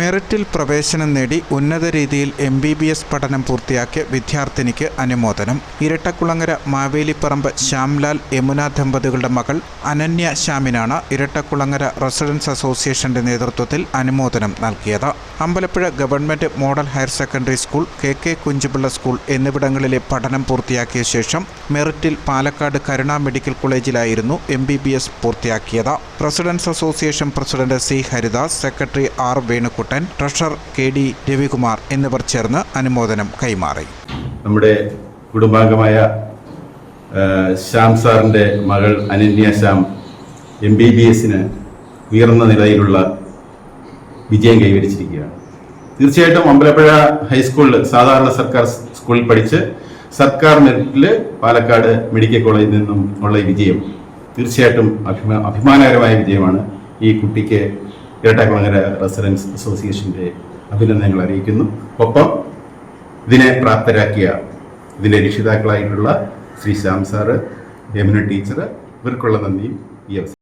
മെറിറ്റിൽ പ്രവേശനം നേടി ഉന്നത രീതിയിൽ എം ബി ബി എസ് പഠനം പൂർത്തിയാക്കിയ വിദ്യാർത്ഥിനിക്ക് അനുമോദനം. ഇരട്ടക്കുളങ്ങര മാവേലിപ്പറമ്പ് ശ്യാംലാൽ യമുന ദമ്പതികളുടെ മകൾ അനന്യ ശ്യാമിനാണ് ഇരട്ടക്കുളങ്ങര റെസിഡൻസ് അസോസിയേഷന്റെ നേതൃത്വത്തിൽ അനുമോദനം നൽകിയത്. Ambalappuzha government model higher secondary school K K Kunjupillai school എന്നിവിടങ്ങളിലെ പഠനം പൂർത്തിയാക്കിയ ശേഷം മെറിറ്റിൽ പാലക്കാട് കരുണ മെഡിക്കൽ കോളേജിലായിരുന്നു എം പൂർത്തിയാക്കിയത്. Residence association president C Haridas secretary R Venukuttan treasurer K D Ravikumar എന്നിവർ ചേർന്ന് അനുമോദനം കൈമാറി. നമ്മുടെ കുടുംബാംഗമായ ശ്യാം സാറിന്റെ മകൾ Ananya Shyam M B B എസിന് ഉയർന്ന നിലയിലുള്ള വിജയം കൈവരിച്ചിരിക്കുകയാണ്. തീർച്ചയായിട്ടും അമ്പലപ്പുഴ ഹൈസ്കൂളിൽ സാധാരണ സർക്കാർ സ്കൂളിൽ പഠിച്ച് സർക്കാർ മെറിറ്റിൽ പാലക്കാട് മെഡിക്കൽ കോളേജിൽ നിന്നും ഉള്ള വിജയം തീർച്ചയായിട്ടും അഭിമാ അഭിമാനകരമായ വിജയമാണ് ഈ കുട്ടിക്ക് ഇരട്ടക്കുളങ്ങര റെസിഡൻസ് അസോസിയേഷന്റെ അഭിനന്ദനങ്ങൾ അറിയിക്കുന്നു. ഒപ്പം ഇതിനെ പ്രാപ്തരാക്കിയ ഇതിന്റെ രക്ഷിതാക്കളായിട്ടുള്ള ശ്രീ ശ്യാം സാറ് യമുന ടീച്ചർ ഇവർക്കുള്ള നന്ദിയും ഈ അവസരം